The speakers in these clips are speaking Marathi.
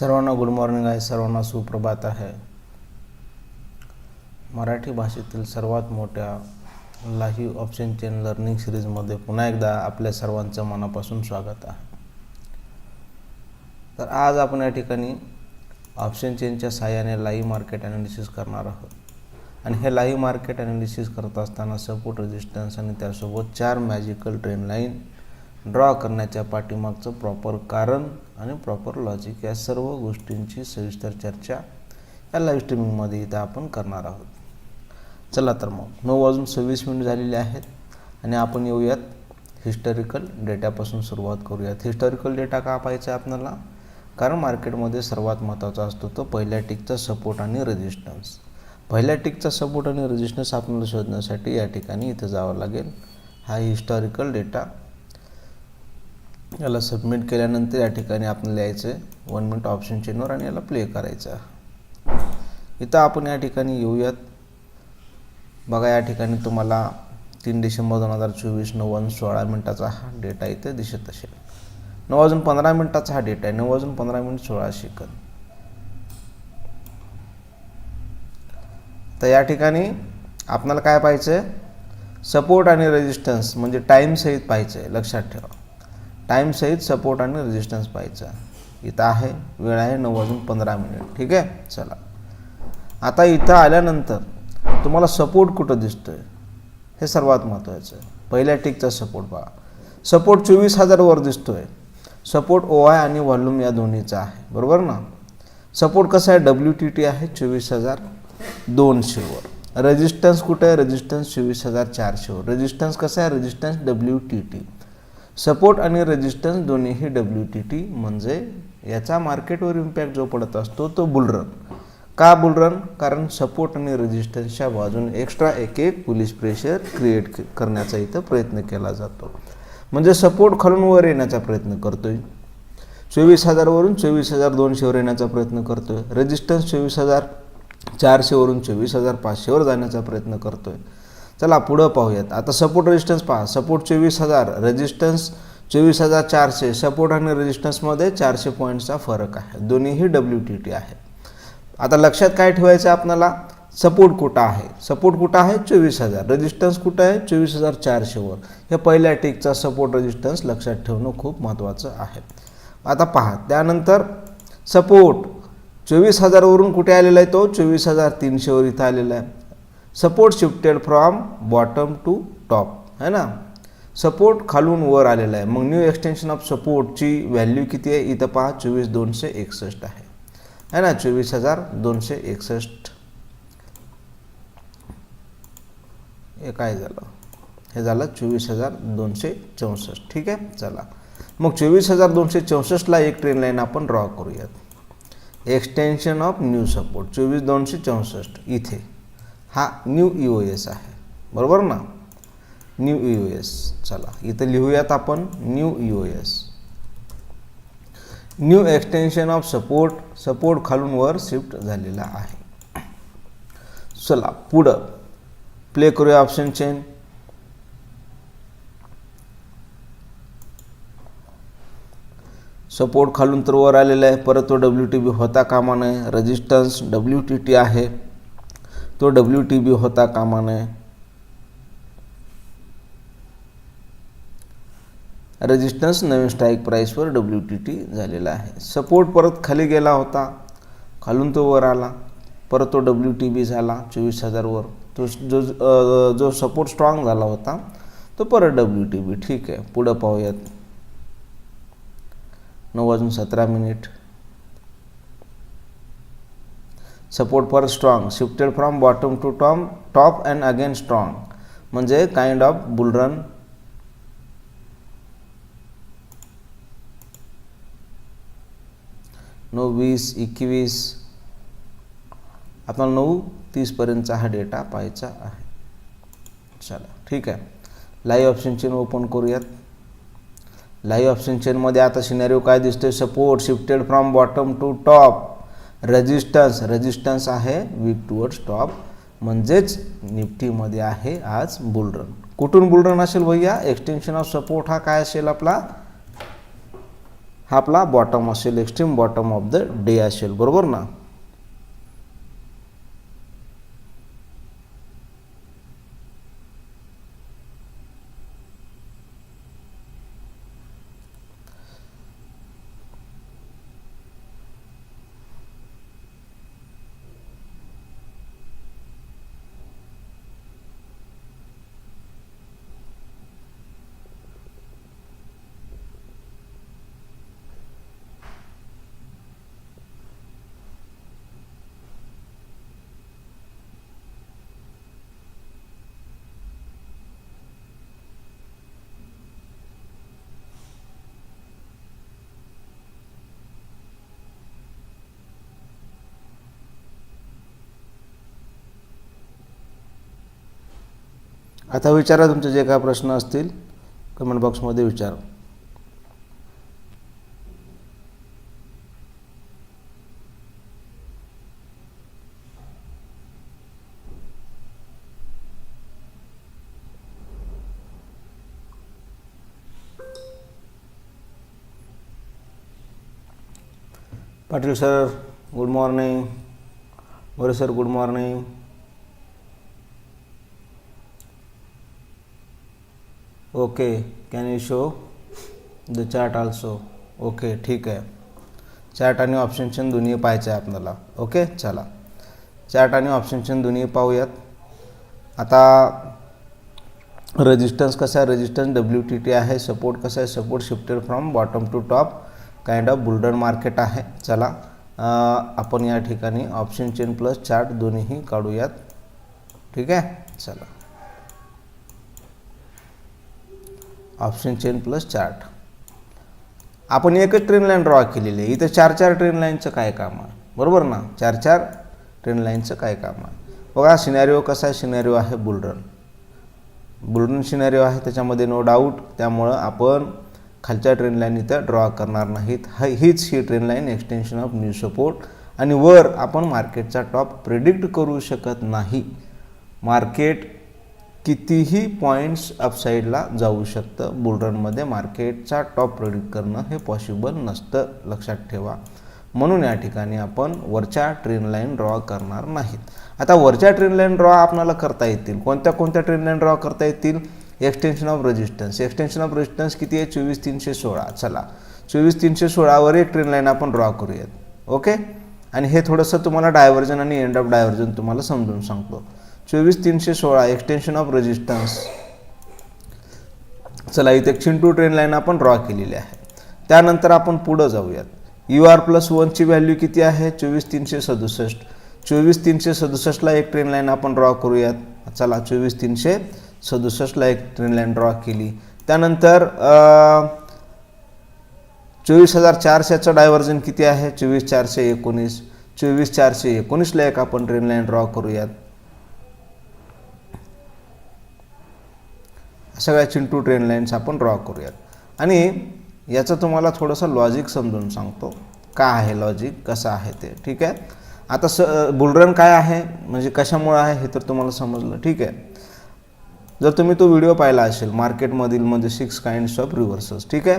सर्वांना गुड मॉर्निंग आहे सर्वांना सुप्रभात आहे. मराठी भाषेतील सर्वात मोठ्या लाईव्ह ऑप्शन चेन लर्निंग सिरीजमध्ये पुन्हा एकदा आपल्या सर्वांचं मनापासून स्वागत आहे. तर आज आपण या ठिकाणी ऑप्शन चेनच्या सहाय्याने लाईव्ह मार्केट ॲनालिसिस करणार आहोत. आणि हे लाईव्ह मार्केट ॲनालिसिस करत असताना सपोर्ट रेजिस्टन्स आणि त्यासोबत चार मॅजिकल ट्रेन लाईन ड्रॉ करण्याच्या पाठीमागचं प्रॉपर कारण आणि प्रॉपर लॉजिक या सर्व गोष्टींची सविस्तर चर्चा या लाईव्ह स्ट्रीमिंगमध्ये इथं आपण करणार आहोत. चला तर मग नऊ वाजून सव्वीस मिनिट झालेले आहेत आणि आपण येऊयात हिस्टॉरिकल डेटापासून सुरुवात करूयात. हिस्टॉरिकल डेटा का पाहायचा आहे आपल्याला? कारण मार्केटमध्ये सर्वात महत्त्वाचा असतो तो पहिल्या टिकचा सपोर्ट आणि रेजिस्टन्स पहिल्या टिकचा सपोर्ट आणि रेजिस्टन्स आपल्याला शोधण्यासाठी या ठिकाणी इथं जावं लागेल. हा हिस्टॉरिकल डेटा याला सबमिट केल्यानंतर या ठिकाणी आपण लिहायचं आहे वन मिनिट ऑप्शन चेनवर आणि याला प्ले करायचा इथं आपण या ठिकाणी येऊयात. बघा या ठिकाणी तुम्हाला तीन डिसेंबर दोन हजार चोवीस नऊ वाजून सोळा मिनटाचा हा डेटा इथे दिसत असेल. नऊ वाजून पंधरा मिनटाचा हा डेटा आहे. नऊ वाजून पंधरा मिनिट सोळा सेकंद तर या ठिकाणी आपल्याला काय पाहिजे आहे सपोर्ट आणि रेजिस्टन्स म्हणजे टाईमसहित पाहिजे आहे लक्षात ठेवा. टाईमसहित सपोर्ट आणि रेजिस्टन्स पाहायचा. इथं आहे वेळ आहे नऊ वाजून पंधरा मिनिट ठीक आहे? चला. आता इथं आल्यानंतर तुम्हाला सपोर्ट कुठं दिसतोय? हे सर्वात महत्त्वाचं आहे. पहिल्या टिकचा सपोर्ट पहा सपोर्ट चोवीस हजारवर दिसतोय. सपोर्ट ओ आय आणि व्हॉल्यूम या दोन्हीचा आहे. बरोबर ना? सपोर्ट कसा आहे? डब्ल्यू टी टी आहे चोवीस हजार दोनशेवर रेजिस्टन्स कुठं आहे? रेजिस्टन्स चोवीस हजार चारशेवर रेजिस्टन्स कसं आहे? Resistance W T T support आणि रेजिस्टन्स दोन्हीही डब्ल्यू टी टी म्हणजे याचा मार्केटवर इम्पॅक्ट जो पडत असतो तो बुलरन का बुलरन कारण सपोर्ट आणि रेजिस्टन्सच्या बाजूने एक्स्ट्रा एक एक पोलीस प्रेशर क्रिएट करण्याचा इथं प्रयत्न केला जातो. म्हणजे सपोर्ट खालून वर येण्याचा प्रयत्न करतोय. चोवीस हजारवरून चोवीस हजार दोनशेवर येण्याचा प्रयत्न करतोय. रेजिस्टन्स चोवीस हजार चारशेवरून चोवीस हजार पाचशेवर जाण्याचा प्रयत्न करतोय. चला पुढं पाहूयात. आता सपोर्ट रेजिस्टन्स पहा. सपोर्ट चोवीस हजार रेजिस्टन्स चोवीस हजार चारशे. सपोर्ट आणि रेजिस्टन्समध्ये चारशे पॉईंटचा फरक आहे. दोन्हीही डब्ल्यू टी टी आहे. आता लक्षात काय ठेवायचं आहे आपल्याला? सपोर्ट कुठं आहे? सपोर्ट कुठं आहे? चोवीस हजार. रेजिस्टन्स कुठं आहे? चोवीस हजार चारशेवर हे पहिल्या टिकचा सपोर्ट रेजिस्टन्स लक्षात ठेवणं खूप महत्त्वाचं आहे. आता पहा. त्यानंतर सपोर्ट चोवीस हजारवरून कुठे आलेला आहे तो? चोवीस हजार तीनशेवर इथं आलेला आहे. Support shifted from bottom to top है ना? सपोर्ट खालून वर आलेला आहे. मग न्यू एक्सटेन्शन ऑफ सपोर्टची व्हॅल्यू किती आहे? इथं पहा चोवीस दोनशे एकसष्ट आहे. है ना? चोवीस हजार दोनशे एकसष्ट. हे काय झालं? हे झालं चोवीस हजार दोनशे चौसष्ट. ठीक आहे? चला. मग चोवीस हजार दोनशे चौसष्टला एक ट्रेन लाईन आपण ड्रॉ करूयात. एक्सटेन्शन ऑफ न्यू सपोर्ट चोवीस दोनशे चौसष्ट. इथे. हा न्यू ई ओ एस आहे. बरोबर ना? न्यू ई ओ एस चला इथं लिहूयात आपण new E O S new extension of support support खालून वर शिफ्ट झालेला आहे. चला पुढं. प्ले करूया ऑप्शन चेन सपोर्ट खालून तर वर आलेला आहे. परत तो डब्ल्यू टी बी होता कामा नये. रेजिस्टन्स डब्ल्यू टी टी आहे. तो डब्ल्यू टी बी होता कामा नये। रेजिस्टन्स नवीन स्ट्राईक प्राईसवर डब्ल्यू टी टी झालेला सपोर्ट परत खाली गेला होता. खालून तो वर आला. परत तो डब्ल्यू टी बी चोवीस हजारवर तो जो जो सपोर्ट स्ट्रॉंग झाला होता तो परत डब्ल्यू टी बी ठीक आहे. पुढं पाहूयात. नऊ वाजून सतरा minute. Support for strong shifted from bottom to tom top and again strong म्हणजे काइंड ऑफ बुलरन नऊ वीस एकवीस. आपल्याला नऊ तीसपर्यंतचा हा डेटा पाहायचा आहे. चला ठीक आहे. लाईव्ह ऑप्शन चेन ओपन करूयात. लाईव्ह ऑप्शन चेनमध्ये आता सिनेरिओ काय दिसतोय? Support shifted from bottom to top resistance resistance आहे वीक टुवर्ड टॉप म्हणजेच निफ्टीमध्ये आहे आज बुलरन कुठून बुलरन असेल भैया? एक्सटेन्शन ऑफ सपोर्ट हा काय असेल आपला? हा आपला बॉटम असेल extreme bottom of the day असेल. बरोबर ना? आता विचारा तुमचे जे काय प्रश्न असतील. कमेंट बॉक्समध्ये विचारा. Patil sir good morning More sir good morning okay can you show the chart also okay ठीक आहे. चार्ट आणि ऑप्शनशन दोन्ही पाहायचं आहे आपल्याला. ओके चला. चार्ट आणि ऑप्शनशन दोन्ही पाहूयात. आता रेजिस्टन्स कसा आहे? रेजिस्टन्स डब्ल्यू टी टी आहे. सपोर्ट कसा आहे? Support shifted from bottom to top kind of bull run market आहे. चला. आपण या ठिकाणी ऑप्शन चेन प्लस चार्ट दोन्हीही काढूयात. ठीक आहे? चला. ऑप्शन चेन प्लस चार्ट आपण एकच ट्रेन लाईन ड्रॉ केलेली आहे. इथं चार चार ट्रेन लाईनचं काय काम आहे? बरोबर ना? चार चार ट्रेन लाईनचं काय काम आहे? बघा सिनॅरिओ कसा आहे? सिनॅरिओ आहे बुलरन बुलरन सिनॅरिओ आहे त्याच्यामध्ये नो डाऊट त्यामुळं आपण खालच्या ट्रेन लाईन इथं ड्रॉ करणार नाहीत. हा हीच ही trend line extension of new support आणि वर आपण मार्केटचा टॉप प्रिडिक्ट करू शकत नाही. मार्केट कितीही पॉईंट्स अपसाईडला जाऊ शकतं. बुलरनमध्ये मार्केटचा टॉप प्रेडिक्ट करणं हे पॉसिबल नसतं. लक्षात ठेवा. म्हणून या ठिकाणी आपण वरच्या ट्रेन लाईन ड्रॉ करणार नाहीत. आता वरच्या ट्रेन लाईन ड्रॉ आपल्याला करता येतील. कोणत्या कोणत्या ट्रेन लाईन ड्रॉ करता येतील? Extension of resistance extension of resistance किती आहे? चोवीस तीनशे सोळा. चला. चोवीस तीनशे सोळावर एक ट्रेन लाईन आपण ड्रॉ करूयात. ओके आणि हे थोडंसं तुम्हाला डायव्हर्जन आणि एंड ऑफ डायव्हर्जन तुम्हाला समजून सांगतो. चोवीस तीनशे सोळा एक्सटेन्शन ऑफ रेजिस्टन्स चला इथे चिंटू ट्रेन लाईन आपण ड्रॉ केलेली आहे. त्यानंतर आपण पुढं जाऊयात. यू आर प्लस वनची व्हॅल्यू किती आहे? चोवीस तीनशे सदुसष्ट. चोवीस तीनशे सदुसष्टला एक ट्रेन लाईन आपण ड्रॉ करूयात. चला चोवीस तीनशे सदुसष्टला एक ट्रेन लाईन ड्रॉ केली. त्यानंतर चोवीस हजार चारशेचं डायव्हर्जन किती आहे? चोवीस चारशे एकोणीस. चोवीस चारशे एकोणीसला एक आपण ट्रेन लाईन ड्रॉ करूयात. सगळ्या चिंटू ट्रेन लाईन्स आपण ड्रॉ करूयात. आणि याचं तुम्हाला थोडंसं लॉजिक समजून सांगतो. का आहे लॉजिक कसं आहे ते? ठीक आहे? आता स बुलरन काय आहे? म्हणजे कशामुळं आहे? हे तर तुम्हाला समजलं. ठीक आहे? जर तुम्ही तो व्हिडिओ पाहिला असेल मार्केटमधील म्हणजे सिक्स काइंड्स ऑफ रिव्हर्सल्स ठीक आहे?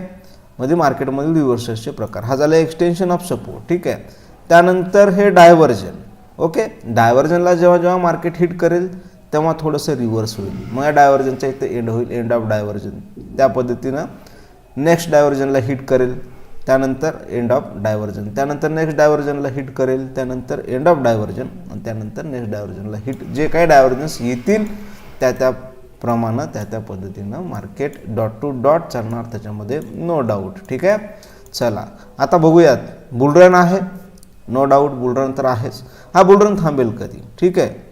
म्हणजे मार्केटमधील रिव्हर्सल्सचे प्रकार. हा झाला एक्सटेन्शन ऑफ सपोर्ट ठीक आहे? त्यानंतर हे डायव्हर्जन ओके? डायव्हर्जनला जेव्हा जेव्हा मार्केट हिट करेल तेव्हा थोडंसं रिव्हर्स होईल. मग या डायव्हर्जनच्या इथे एंड होईल एंड ऑफ डायव्हर्जन त्या पद्धतीनं नेक्स्ट डायव्हर्जनला हिट करेल त्यानंतर एंड ऑफ डायव्हर्जन त्यानंतर नेक्स्ट डायव्हर्जनला हिट करेल त्यानंतर एंड ऑफ डायव्हर्जन आणि त्यानंतर नेक्स्ट डायव्हर्जनला हिट जे काही डायव्हर्जन्स येतील त्या त्या प्रमाणे त्या त्या पद्धतीनं मार्केट डॉट टू डॉट चालणार त्याच्यामध्ये नो डाऊट ठीक आहे? चला. आता बघूयात. बुलरन आहे? नो डाऊट बुलरन तर आहेच. हा बुलरन थांबेल कधी? ठीक आहे?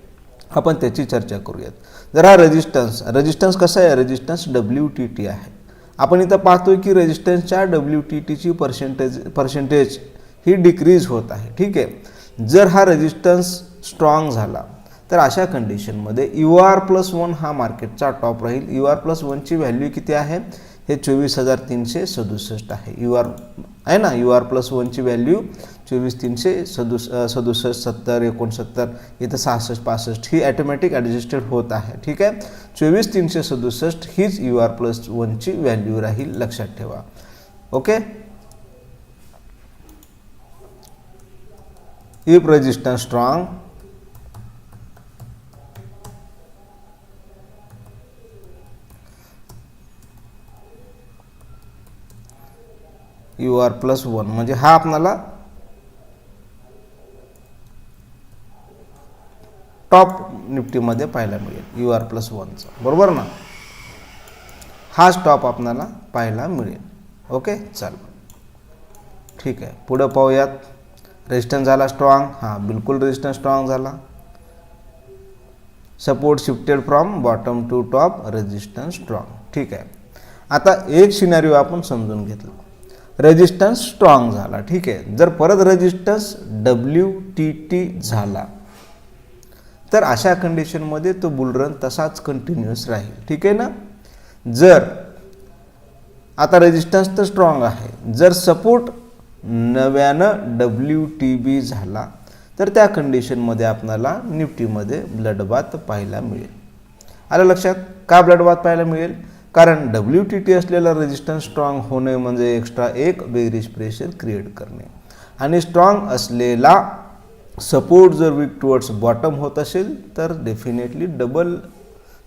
आपण त्याची चर्चा करूयात. जर हा रेजिस्टन्स रेजिस्टन्स कसा आहे? रेजिस्टन्स डब्ल्यू टी टी आहे. आपण इथं पाहतोय की रेजिस्टन्सच्या डब्ल्यू टी टीची पर्सेंटेज पर्सेंटेज ही डिक्रीज होत आहे. ठीक आहे? जर हा रेजिस्टन्स स्ट्रॉंग झाला तर अशा कंडिशनमध्ये यू आर प्लस वन हा मार्केटचा टॉप राहील. यू आर प्लस वनची व्हॅल्यू किती आहे? हे चोवीस हजार तीनशे सदुसष्ट आहे. यू आर आहे ना? यू आर प्लस वनची व्हॅल्यू चोवीस तीनशे सदुस सदुसष्ट सत्तर एकोणसत्तर इथं सहासष्ट पासष्ट ही ॲटोमॅटिक ॲडजस्टेड होत आहे. ठीक आहे? चोवीस तीनशे सदुसष्ट हीच यू आर प्लस वनची व्हॅल्यू राहील लक्षात ठेवा. Okay? If register strong U R plus one म्हणजे हा आपणाला टॉप निफ्टीमध्ये पाहायला मिळेल. यू आर प्लस वनचा बरोबर ना? हा स्टॉप आपणाला पाहायला मिळेल. ओके? चाल. ठीक आहे. पुढं पाहूयात. रेजिस्टन्स झाला स्ट्रॉंग हां बिलकुल रेजिस्टन्स स्ट्रॉंग झाला. Support shifted from bottom to top resistance strong ठीक आहे. आता एक सिनारिओ आपण समजून घेतला. रेजिस्टन्स स्ट्रॉंग झाला. ठीक आहे. जर परत रेजिस्टन्स डब्ल्यू टी टी झाला तर अशा कंडिशनमध्ये तो बुलरन तसाच कंटिन्युअस राहील. ठीक आहे ना? जर आता रेजिस्टन्स तर स्ट्रॉंग आहे. जर सपोर्ट नव्यानं डब्ल्यू टी बी झाला तर त्या कंडिशनमध्ये आपणाला निफ्टीमध्ये ब्लडबाथ पाहायला मिळेल. आलं लक्षात? का ब्लडबात पाहायला मिळेल? कारण डब्ल्यू टी टी असलेला रेजिस्टन्स स्ट्रॉंग होणे म्हणजे एक्स्ट्रा एक बेरिश प्रेशर क्रिएट करणे. आणि स्ट्रॉंग असलेला सपोर्ट जर वीक टुवर्ड्स बॉटम होत असेल तर डेफिनेटली डबल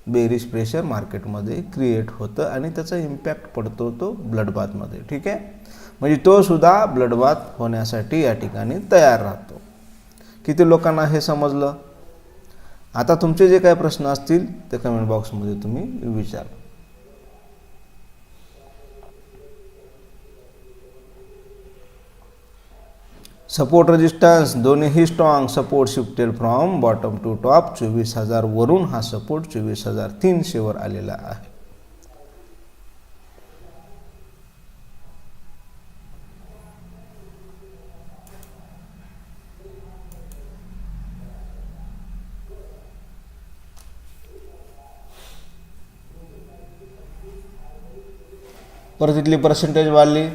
बेरिश प्रेशर मार्केटमध्ये क्रिएट होतं आणि त्याचा इम्पॅक्ट पडतो तो ब्लडबाथमध्ये ठीक आहे? म्हणजे तो सुद्धा ब्लडबाथ होण्यासाठी या ठिकाणी तयार राहतो. किती लोकांना हे समजलं? आता तुमचे जे काही प्रश्न असतील ते कमेंट बॉक्समध्ये तुम्ही विचारा. सपोर्ट रेजिस्टन्स दोन्हीही strong support shifted from bottom to top चोवीस हजार वरून हा सपोर्ट चोवीस हजार तीनशेवर आलेला आहे. परत इथली पर्सेंटेज वाढली.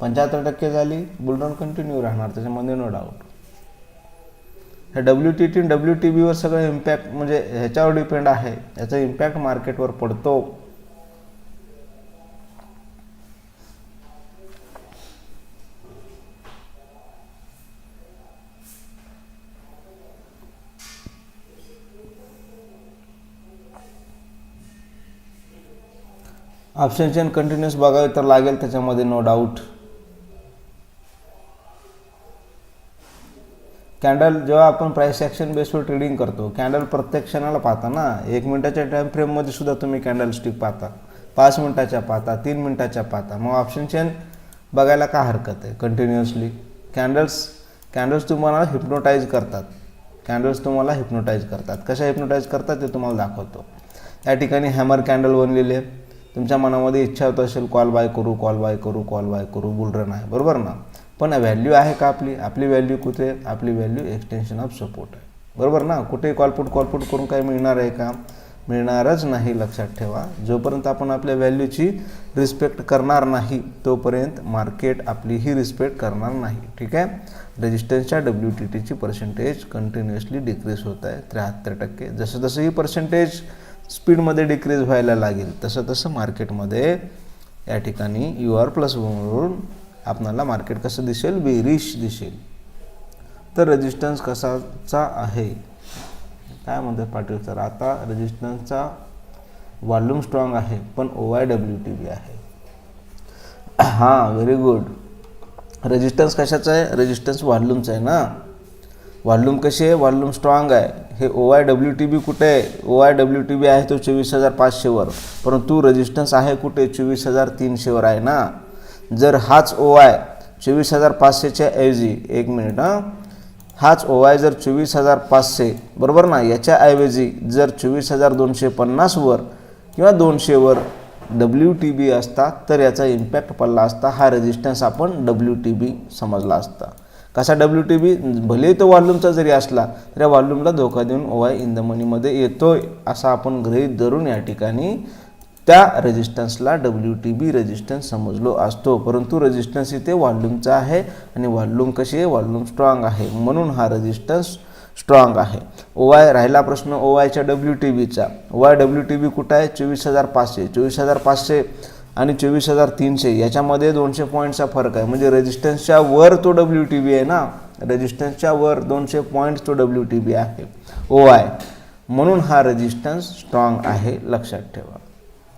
पंच्याहत्तर टक्के झाली बुलरन कंटिन्यू राहणार त्याच्यामध्ये नो डाऊट हे W T T W T beaver सगळं इम्पॅक्ट म्हणजे ह्याच्यावर डिपेंड आहे याचा इम्पॅक्ट मार्केटवर पडतो. ऑप्शन चेन कंटिन्युअस बघावे तर लागेल त्याच्यामध्ये नो डाऊट कॅन्डल जेव्हा आपण प्राईस ॲक्शन बेसवर ट्रेडिंग करतो कॅन्डल प्रत्येक क्षणाला पाहता ना एक मिनटाच्या टाईम फ्रेममध्ये सुद्धा तुम्ही कॅन्डल स्टिक पाहता. पाच मिनटाच्या पाहता तीन मिनटाच्या पाहता. मग ऑप्शन चेन बघायला का हरकत आहे? कंटिन्युअसली कॅन्डल्स कॅन्डल्स तुम्हाला हिप्नोटाईज करतात. कॅन्डल्स तुम्हाला हिप्नोटाईज करतात. कशा हिप्नोटाईज करतात ते तुम्हाला दाखवतो. या ठिकाणी हॅमर कॅन्डल बनलेले आहे. तुमच्या मनामध्ये इच्छा होत असेल कॉल बाय करू कॉल बाय करू कॉल बाय करू. बुलरन आहे. बरोबर ना? पण व्हॅल्यू आहे का आपली? आपली व्हॅल्यू कुठे? आपली व्हॅल्यू एक्सटेन्शन ऑफ सपोर्ट आहे. बरोबर ना? कुठेही कॉलपुट कॉलपुट करून काही मिळणार आहे का? मिळणारच नाही लक्षात ठेवा. जोपर्यंत आपण आपल्या व्हॅल्यूची रिस्पेक्ट करणार नाही तोपर्यंत मार्केट आपली ही रिस्पेक्ट करणार नाही. ठीक आहे? रेजिस्टन्सच्या डब्ल्यू टी टीची पर्सेंटेज कंटिन्युअसली डिक्रीज होत आहे. त्र्याहत्तर टक्के. जसं जसं ही पर्सेंटेज स्पीडमध्ये डिक्रीज व्हायला लागेल तसं तसं मार्केटमध्ये या ठिकाणी यू आर प्लस वरून आपणाला मार्केट कसं दिसेल? बेरिश दिसेल. तर रेजिस्टन्स कसाचा आहे? काय म्हणतात पाटील सर? आता रेजिस्टन्सचा वॉल्यूम स्ट्रॉंग आहे पण O Y W T B आहे. हां व्हेरी गुड रेजिस्टन्स कशाचा आहे? रेजिस्टन्स वॉल्यूमचं आहे ना? वॉल्यूम कशी आहे? वॉल्यूम स्ट्रॉंग आहे. हे O I W T B कुठे आहे? O I W T B आहे तो चोवीस हजार पाचशेवर. परंतु रेजिस्टन्स आहे कुठे? चोवीस हजार तीनशेवर आहे ना? जर हाच ओ आय चोवीस हजार पाचशेच्या ऐवजी एक मिनिट हां. हाच ओ आय जर चोवीस हजार पाचशे बरोबर ना? याच्या ऐवजी जर चोवीस हजार दोनशे पन्नासवर किंवा दोनशेवर डब्ल्यू टी बी असता तर याचा इम्पॅक्ट पडला असता हा रेजिस्टन्स आपण डब्ल्यू टी बी समजला असता. कसा डब्ल्यू टी बी भलेही तो वॉल्यूमचा जरी असला तर या वॉल्यूमला धोका देऊन ओ आय इन द मनीमध्ये येतोय असा आपण गृहीत धरून या ठिकाणी त्या रेजिस्टन्सला डब्ल्यू टी बी रेजिस्टन्स समजलो. असतो परंतु रेजिस्टन्स इथे वॉल्यूमचा आहे आणि वॉल्यूम कशी आहे? वॉल्यूम स्ट्रॉंग आहे. म्हणून हा रेजिस्टन्स स्ट्रॉंग आहे. ओ वाय राहिला प्रश्न ओ वायच्या डब्ल्यू टी बीचा O Y W T B कुठं आहे? चोवीस हजार पाचशे. चोवीस हजार पाचशे आणि चोवीस हजार तीनशे. याच्यामध्ये दोनशे पॉईंटचा फरक आहे. म्हणजे रेजिस्टन्सच्या वर तो डब्ल्यू टी बी आहे ना? रेजिस्टन्सच्या वर दोनशे पॉईंट तो डब्ल्यू टी बी आहे. ओ आय म्हणून हा रेजिस्टन्स स्ट्रॉंग आहे. लक्षात ठेवा.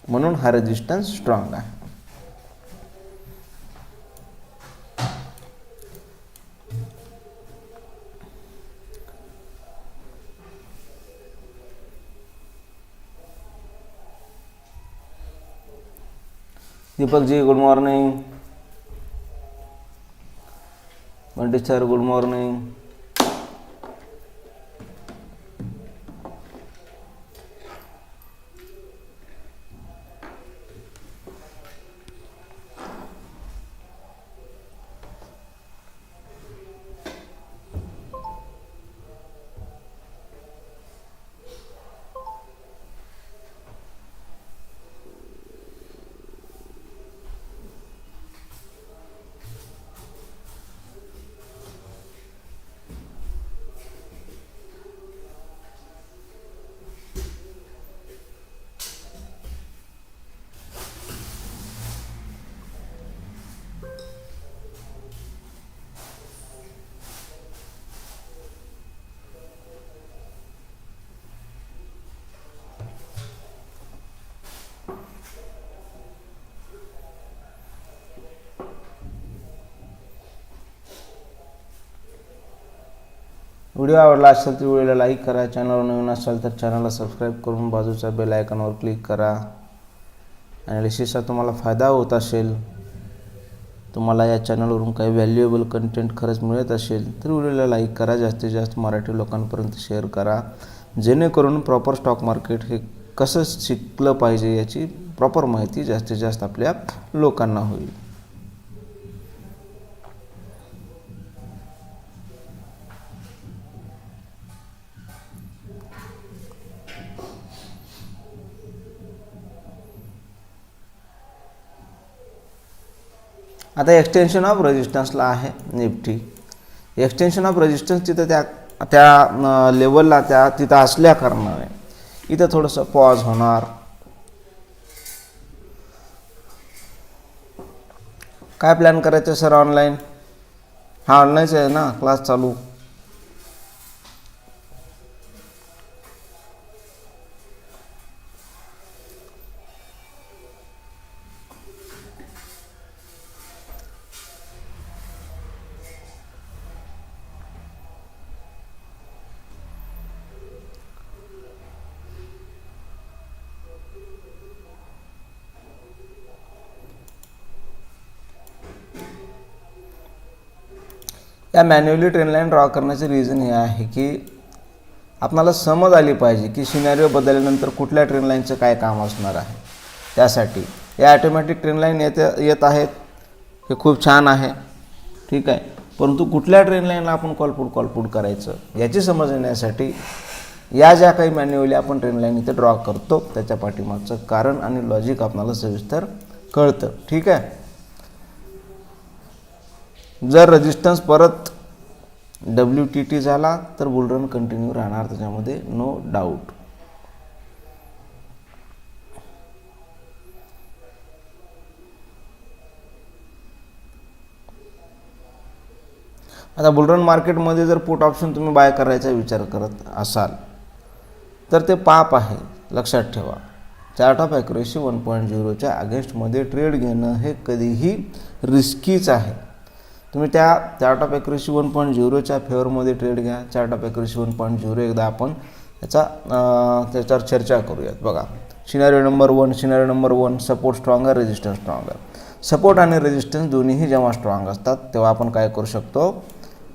म्हणून हा रेजिस्टन्स स्ट्रॉंग आहे. Deepak ji good morning Pandit sir good morning video आवडला असेल तर व्हिडिओला लाईक करा. चॅनलवर नवीन असाल तर चॅनलला सबस्क्राईब करून बाजूच्या बेल आयकॉनवर क्लिक करा. ॲनालिसिसचा तुम्हाला फायदा होत असेल तुम्हाला या चॅनलवरून काही व्हॅल्युएबल कंटेंट खरंच मिळत असेल तर व्हिडिओला लाईक करा. जास्तीत जास्त मराठी लोकांपर्यंत शेअर करा. जेणेकरून प्रॉपर स्टॉक मार्केट हे कसं शिकलं पाहिजे याची प्रॉपर माहिती जास्तीत जास्त आपल्या लोकांना होईल. आता एक्सटेन्शन ऑफ रेजिस्टन्सला आहे निफ्टी. एक्सटेन्शन ऑफ रेजिस्टन्स तिथं त्या त्या लेवलला त्या तिथं असल्या कारणाने इथं थोडंसं पॉज होणार. काय प्लॅन करायचं सर ऑनलाईन हा ऑनलाईनच आहे ना क्लास चालू. या मॅन्युअली ट्रेन लाईन ड्रॉ करण्याचे रिझन हे आहे की आपणाला समज आली पाहिजे की सिनॅरिओ बदलल्यानंतर कुठल्या ट्रेन लाईनचं काय काम असणार आहे. त्यासाठी या ॲटोमॅटिक ट्रेन लाईन येत येत आहेत. हे खूप छान आहे. ठीक आहे. परंतु कुठल्या ट्रेन लाईनला आपण कॉलपूड कॉलपुट करायचं? याची समज येण्यासाठी या ज्या काही मॅन्युअली आपण ट्रेन लाईन इथे ड्रॉ करतो त्याच्या पाठीमागचं कारण आणि लॉजिक आपणाला सविस्तर कळतं. ठीक आहे? जर रेजिस्टन्स परत डब्ल्यू टी टी झाला तर बुलरन कंटिन्यू राहणार त्याच्यामध्ये नो डाऊट आता बुलरन मार्केटमध्ये जर पुट ऑप्शन तुम्ही बाय करायचा विचार करत असाल तर ते पाप आहे लक्षात ठेवा. Chart of accuracy one point झिरोच्या अगेन्स्टमध्ये ट्रेड घेणं हे कधीही रिस्कीच आहे. तुम्ही त्या chart of accuracy one point झिरोच्या फेवरमध्ये ट्रेड घ्या. Chart of accuracy one point zero एकदा आपण त्याचा त्याच्यावर चर्चा करूयात. बघा scenario number one scenario number one support strong आहे रेजिस्टन्स स्ट्रॉंग आहे सपोर्ट आणि रेजिस्टन्स दोन्हीही जेव्हा स्ट्रॉंग असतात तेव्हा आपण काय करू शकतो?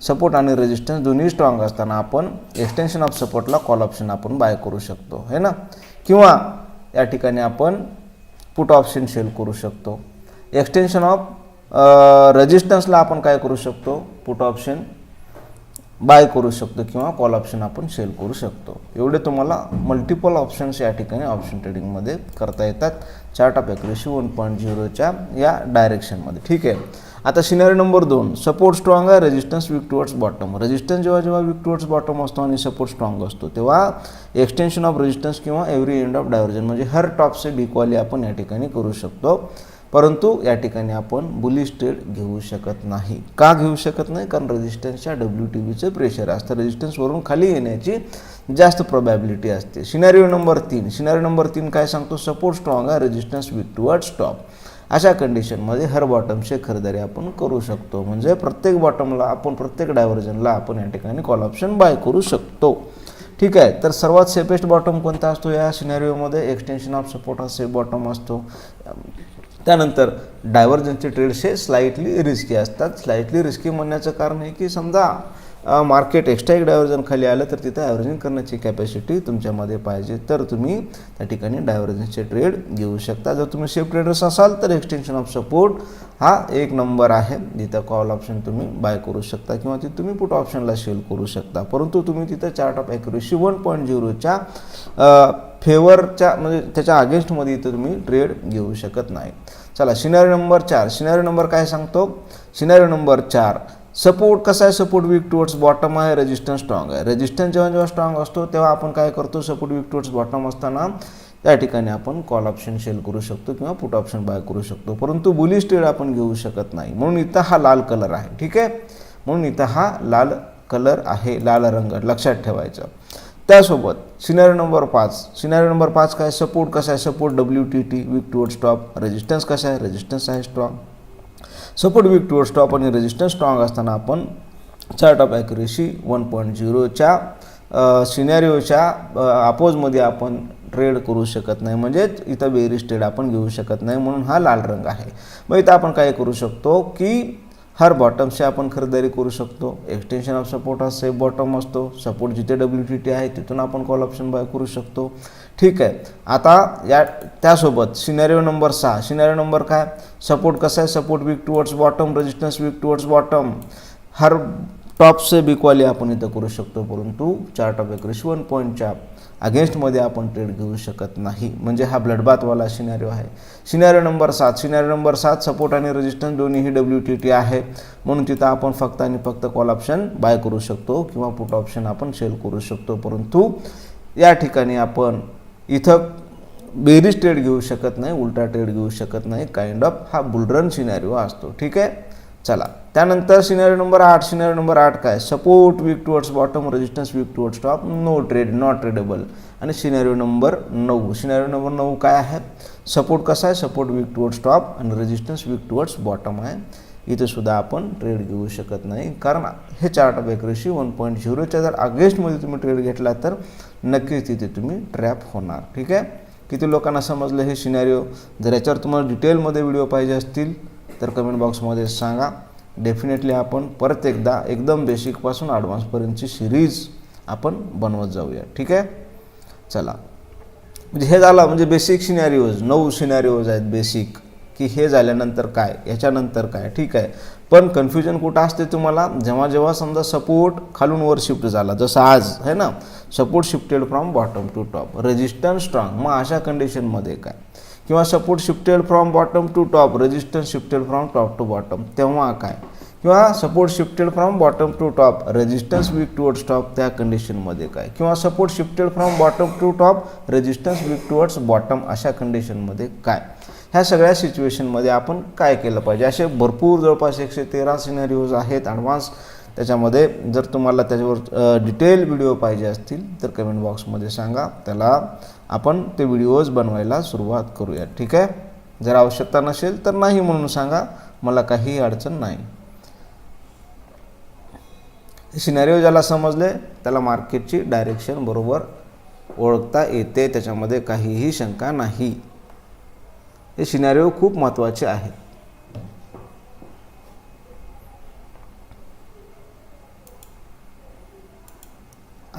सपोर्ट आणि रेजिस्टन्स दोन्ही स्ट्रॉंग असताना आपण एक्सटेन्शन ऑफ सपोर्टला कॉल ऑप्शन आपण बाय करू शकतो. है ना? किंवा या ठिकाणी आपण पुट ऑप्शन सेल करू शकतो. एक्सटेन्शन ऑफ रेजिस्टन्सला आपण काय करू शकतो? पुट ऑप्शन बाय करू शकतो किंवा कॉल ऑप्शन आपण सेल करू शकतो. एवढे तुम्हाला मल्टिपल ऑप्शन्स या ठिकाणी ऑप्शन ट्रेडिंगमध्ये करता येतात. Chart of accuracy one point झिरोच्या या डायरेक्शनमध्ये ठीक आहे? आता सिनरी नंबर दोन. सपोर्ट स्ट्रॉंग आहे resistance weak towards bottom resistance जेव्हा जेव्हा वीक टुवर्ड्स बॉटम असतो आणि सपोर्ट स्ट्रॉंग असतो तेव्हा एक्सटेन्शन ऑफ रेजिस्टन्स किंवा एव्हरी एंड ऑफ डायव्हर्जन म्हणजे हर टॉपचे डिकॉली आपण या ठिकाणी करू शकतो. परंतु या ठिकाणी आपण बुलिश ट्रेड घेऊ शकत नाही. का घेऊ शकत नाही? कारण रेजिस्टन्सच्या डब्ल्यू टी बीचं प्रेशर असतं रेजिस्टन्सवरून खाली येण्याची जास्त प्रोबॅबिलिटी असते. सिनारिओ नंबर तीन. सिनारिओ नंबर तीन काय सांगतो? सपोर्ट स्ट्रॉंग आहे. रेजिस्टन्स वीक टुवर्ड स्टॉप अशा कंडिशनमध्ये हर बॉटमची खरेदारी आपण करू शकतो. म्हणजे प्रत्येक बॉटमला आपण प्रत्येक डायव्हर्जनला आपण या ठिकाणी कॉल ऑप्शन बाय करू शकतो. ठीक आहे? तर सर्वात सेफेस्ट बॉटम कोणता असतो या सिनेरिओमध्ये एक्सटेन्शन ऑफ सपोर्ट हा सेफ बॉटम असतो. त्यानंतर डायव्हर्जनचे ट्रेड्स हे स्लाइटली रिस्की असतात. स्लाइटली रिस्की म्हणण्याचं कारण हे की समजा मार्केट एक्स्ट्रा एक डायव्हर्जन खाली आलं तर तिथं ॲव्हरेजिंग करण्याची कॅपॅसिटी तुमच्यामध्ये पाहिजे. तर तुम्ही त्या ठिकाणी डायव्हर्जनचे ट्रेड घेऊ शकता. जर तुम्ही सेफ ट्रेडर्स असाल तर एक्सटेन्शन ऑफ सपोर्ट हा एक नंबर आहे. जिथं कॉल ऑप्शन तुम्ही बाय करू शकता किंवा तिथे तुम्ही पुट ऑप्शनला सेल करू शकता. परंतु तुम्ही तिथं chart of accuracy one point झिरोच्या फेवरच्या म्हणजे त्याच्या अगेन्स्टमध्ये इथं तुम्ही ट्रेड घेऊ शकत नाही. चला सिनारी नंबर चार. सिनारी नंबर काय सांगतो? सिनारी नंबर चार. सपोर्ट कसा आहे? सपोर्ट वीक टुवर्ड्स बॉटम आहे रेजिस्टन्स स्ट्रॉंग आहे. रेजिस्टन्स जेव्हा जेव्हा स्ट्रॉंग असतो तेव्हा आपण काय करतो? सपोर्ट वीक टुवर्ड्स बॉटम असताना त्या ठिकाणी आपण कॉल ऑप्शन सेल करू शकतो किंवा पुट ऑप्शन बाय करू शकतो. परंतु बुलिश ट्रेड आपण घेऊ शकत नाही. म्हणून इथं हा लाल कलर आहे. ठीक आहे? म्हणून इथं हा लाल कलर आहे. लाल रंग. लक्षात ठेवायचं. त्यासोबत सिनारी नंबर पाच. सिनारी नंबर पाच काय? सपोर्ट कसा आहे? Support W T T weak toward stop resistance कसा आहे? रेजिस्टन्स आहे strong support weak toward stop आणि रेजिस्टन्स स्ट्रॉंग असताना आपण chart of accuracy one point झिरोच्या सिनॅरिओच्या अपोजमध्ये आपण ट्रेड करू शकत नाही. म्हणजेच इथं बेरीज ट्रेड आपण घेऊ शकत नाही म्हणून हा लाल रंग आहे. मग इथं आपण काय करू शकतो की हर बॉटमशी आपण खरेदी करू शकतो. एक्सटेन्शन ऑफ सपोर्ट हा सेफ बॉटम असतो सपोर्ट जिथे डब्ल्यू टी टी आहे तिथून आपण कॉल ऑप्शन बाय करू शकतो. ठीक आहे. आता या त्यासोबत सिनेरिओ नंबर सहा. सिनेरिओ नंबर काय? सपोर्ट कसा आहे? Support weak towards bottom resistance weak towards bottom हर टॉपचे बिकवाली आपण इथं करू शकतो परंतु चार्ट ऑफ एक्रेस वन पॉईंटच्या अगेन्स्टमध्ये आपण ट्रेड घेऊ शकत नाही. म्हणजे हा ब्लडबाथवाला सिनॅरिओ आहे. सिनॅरिओ नंबर सात. सिनॅरिओ नंबर सात सपोर्ट आणि रेजिस्टन्स दोन्हीही डब्ल्यू टी टी आहे. म्हणून तिथं आपण फक्त आणि फक्त कॉल ऑप्शन बाय करू शकतो किंवा पुट ऑप्शन आपण सेल करू शकतो. परंतु या ठिकाणी आपण इथं बेरीज ट्रेड घेऊ शकत नाही उलटा ट्रेड घेऊ शकत नाही. काइंड ऑफ हा बुलरन सिनॅरिओ असतो. ठीक आहे? चला. त्यानंतर सिनेरी नंबर आठ सिनेरी नंबर आठ काय? Support weak towards bottom resistance weak towards top no trade not tradable आणि सिनॅरिओ नंबर नऊ. सिनेरी नंबर नऊ काय आहे? सपोर्ट कसा आहे? सपोर्ट वीक टुवर्ड्स टॉप आणि रेजिस्टन्स वीक टुवर्ड्स बॉटम आहे. इथे सुद्धा आपण ट्रेड घेऊ शकत नाही. कारण हे chart of accuracy one point झिरोच्या जर अगेन्स्टमध्ये तुम्ही ट्रेड घेतला तर नक्कीच तिथे तुम्ही ट्रॅप होणार. ठीक आहे? किती लोकांना समजलं हे सिनॅरिओ जर याच्यावर तुम्हाला डिटेलमध्ये व्हिडिओ पाहिजे असतील तर कमेंट बॉक्समध्ये सांगा. डेफिनेटली आपण परत एकदा एकदम बेसिकपासून ॲडव्हान्सपर्यंतची सिरीज आपण बनवत जाऊया. ठीक आहे? चला. म्हणजे हे झालं म्हणजे बेसिक सिनॅरिओज नऊ सिनॅरिओज आहेत बेसिक की हे झाल्यानंतर काय? याच्यानंतर काय? ठीक आहे. पण कन्फ्युजन कुठं असते तुम्हाला? जेव्हा जेव्हा समजा सपोर्ट खालून वर शिफ्ट झाला जसं आज आहे ना? Support shifted from bottom to top resistance strong मग अशा कंडिशनमध्ये काय? किंवा support shifted from bottom to top resistance shifted from top to bottom तेव्हा काय? किंवा support shifted from bottom to top resistance weak towards top त्या कंडिशनमध्ये काय? किंवा support shifted from bottom to top resistance weak towards bottom अशा कंडिशनमध्ये काय? ह्या सगळ्या सिच्युएशनमध्ये आपण काय केलं पाहिजे? असे भरपूर जवळपास एकशे तेरा सिनेरिओज आहेत ॲडव्हान्स त्याच्यामध्ये जर तुम्हाला त्याच्यावर डिटेल व्हिडिओ पाहिजे असतील तर कमेंट बॉक्समध्ये सांगा. त्याला आपण ते व्हिडिओज बनवायला सुरुवात करूया. ठीक आहे? जर आवश्यकता नसेल तर नाही म्हणून सांगा. मला काही अडचण नाही. सिनॅरिओ ज्याला समजले त्याला मार्केटची डायरेक्शन बरोबर ओळखता येते त्याच्यामध्ये काहीही शंका नाही. हे सिनॅरिओ खूप महत्त्वाचे आहे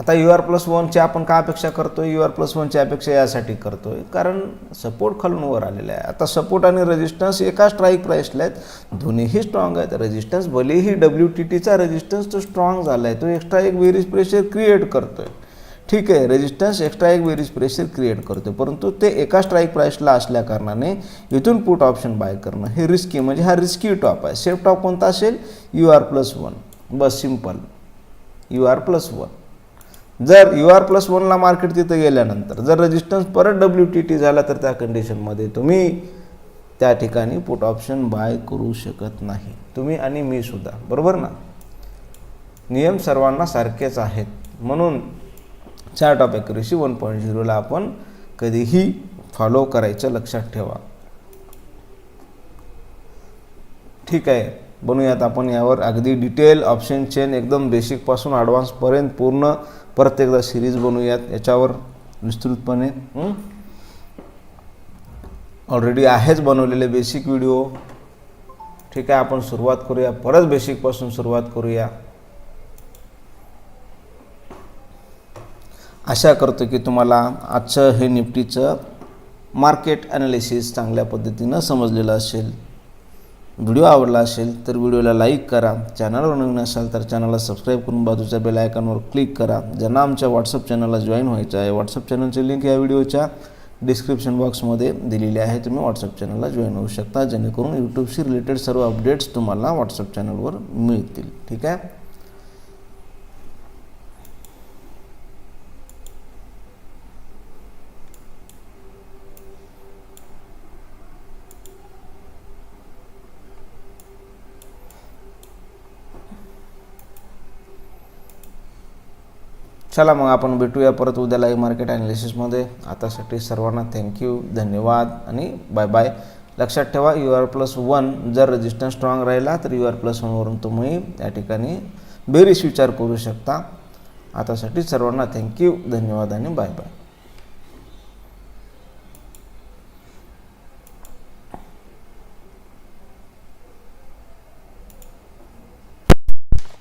आता यू आर प्लस वनची आपण का अपेक्षा करतोय? यू आर प्लस वनची अपेक्षा यासाठी करतोय. कारण सपोर्ट खालून वर आलेला आहे. आता सपोर्ट आणि रेजिस्टन्स एका स्ट्राईक प्राईसला आहेत. दोन्हीही स्ट्रॉंग आहेत. रेजिस्टन्स भलेही डब्ल्यू टी टीचा रेजिस्टन्स तो स्ट्रॉंग झाला आहे तो एक्स्ट्रा एक वेरीज प्रेशर क्रिएट करतोय. ठीक आहे. रेजिस्टन्स एक्स्ट्रा एक वेरीज प्रेशर क्रिएट करतो परंतु ते एका स्ट्राईक प्राईसला असल्या कारणाने इथून पुट ऑप्शन बाय करणं हे रिस्की म्हणजे हा रिस्की टॉप आहे. सेफ टॉप कोणता असेल? यू आर प्लस वन बस simple U R plus one जर यू आर प्लस वनला मार्केट तिथं गेल्यानंतर जर रेजिस्टन्स परत डब्ल्यू टी टी झाला तर त्या कंडिशनमध्ये तुम्ही त्या ठिकाणी पुट ऑप्शन बाय करू शकत नाही. तुम्ही आणि मी सुद्धा. बरोबर ना? नियम सर्वांना सारखेच आहेत. म्हणून chart of accuracy one point झिरोला आपण कधीही फॉलो करायचं लक्षात ठेवा. ठीक आहे. बनवूयात आपण यावर. अगदी डिटेल ऑप्शन चेन एकदम बेसिकपासून ॲडव्हान्सपर्यंत पूर्ण परत एकदा सिरीज बनवूयात. याच्यावर विस्तृतपणे. ऑलरेडी आहेच बनवलेले बेसिक व्हिडिओ ठीक आहे आपण सुरुवात करूया. परत बेसिकपासून सुरुवात करूया. आशा करतो की तुम्हाला आजचं हे निफ्टीचं मार्केट ॲनालिसिस चांगल्या पद्धतीनं समजलेलं असेल. व्हिडिओ आवडला असेल तर व्हिडिओला लाईक करा. चॅनलवर नवीन असाल तर चॅनलला सबस्क्राईब करून बाजूच्या बेल आयकॉनवर क्लिक करा. ज्यांना आमच्या व्हॉट्सअप चॅनलला जॉईन व्हायचं आहे व्हॉट्सअप चॅनलची लिंक या व्हिडिओच्या डिस्क्रिप्शन बॉक्समध्ये दिलेली आहे. तुम्ही व्हॉट्सअप चॅनलला जॉईन होऊ शकता. जेणेकरून यूट्यूबशी रिलेटेड सर्व अपडेट्स तुम्हाला व्हॉट्सअप चॅनलवर मिळतील. ठीक आहे? चला मग आपण भेटूया परत उद्या लाईव्ह मार्केट ॲनालिसिसमध्ये आतासाठी सर्वांना थँक्यू धन्यवाद आणि बाय बाय लक्षात ठेवा यू आर प्लस वन जर रेजिस्टन्स स्ट्रॉंग राहिला तर यू आर प्लस वनवरून तुम्ही या ठिकाणी बेरीस विचार करू शकता. आतासाठी सर्वांना थँक्यू धन्यवाद आणि बाय बाय